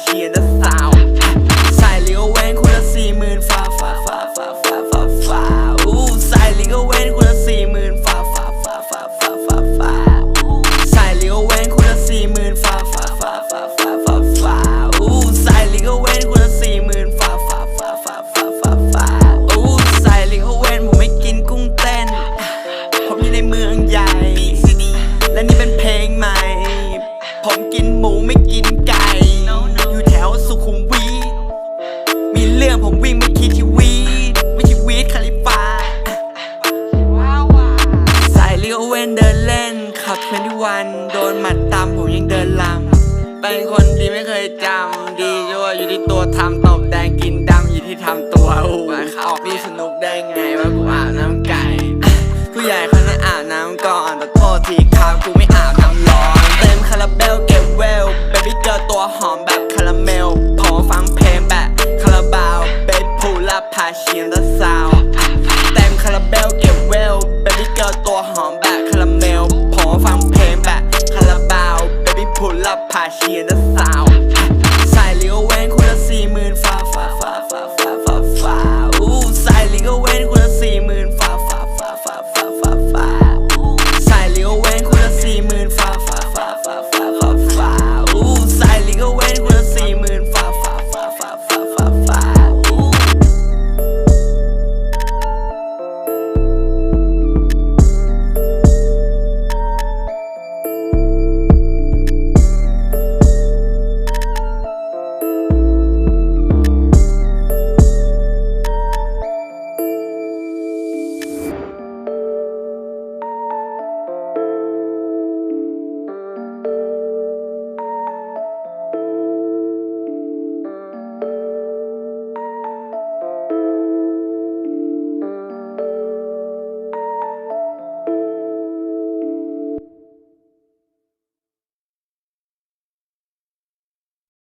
เชียร์นะสาวสาลิงก็เว้นคุณละสี่หมื่นฟ้าฟ้าฟ้าฟ้าฟ้าฟ้าฟ้าอู้สายลิงก็เว้นคุณละสี่หมื่นฟ้าฟ้าฟ้าฟ้าฟ้าฟ้าฟ้าอู้สายลิงก็เว้นคุณละสี่หมื่นฟ้าฟ้าฟ้าฟ้าฟ้าฟ้าฟ้าอู้ส่ลิงกเวนคนละสี่หมื่นฟ้าฟ้าฟ้าฟ้าฟ้าฟ้าฟ้าอู้สายลิงก็เว้นผมไม่กินกุ้งเต้น ผมอยู่ในเมืองใหญ่และนี่เป็นเพลงใหม่ ผมกินหมูไม่กินไก่ โดนหมัดตามผมยังเดินลำเป็นคนดีไม่เคยจำ ดียั่วอยู่ที่ตัวทำตบแดงกินดำอยู่ที่ทำตัวอู้ออกนี่สนุกได้ไงว่ากูอาบน้ำไก่ผู้ใหญ่เขาเนี่ยอาบน้ำก่อนแต่โทษทีครับกูไม่อาบน้ำร้อนเต็มคาราเบลเก็บเวลเบบี้เกอร์ตัวหอมแบบคาราเมลพอฟังเพลงแบบคาราบาวเบสพูลาพาเชียนและซาวเต็มคาราเบลเก็บเวลเบบี้เกอร์ตัวหอมแบบ 是夜的。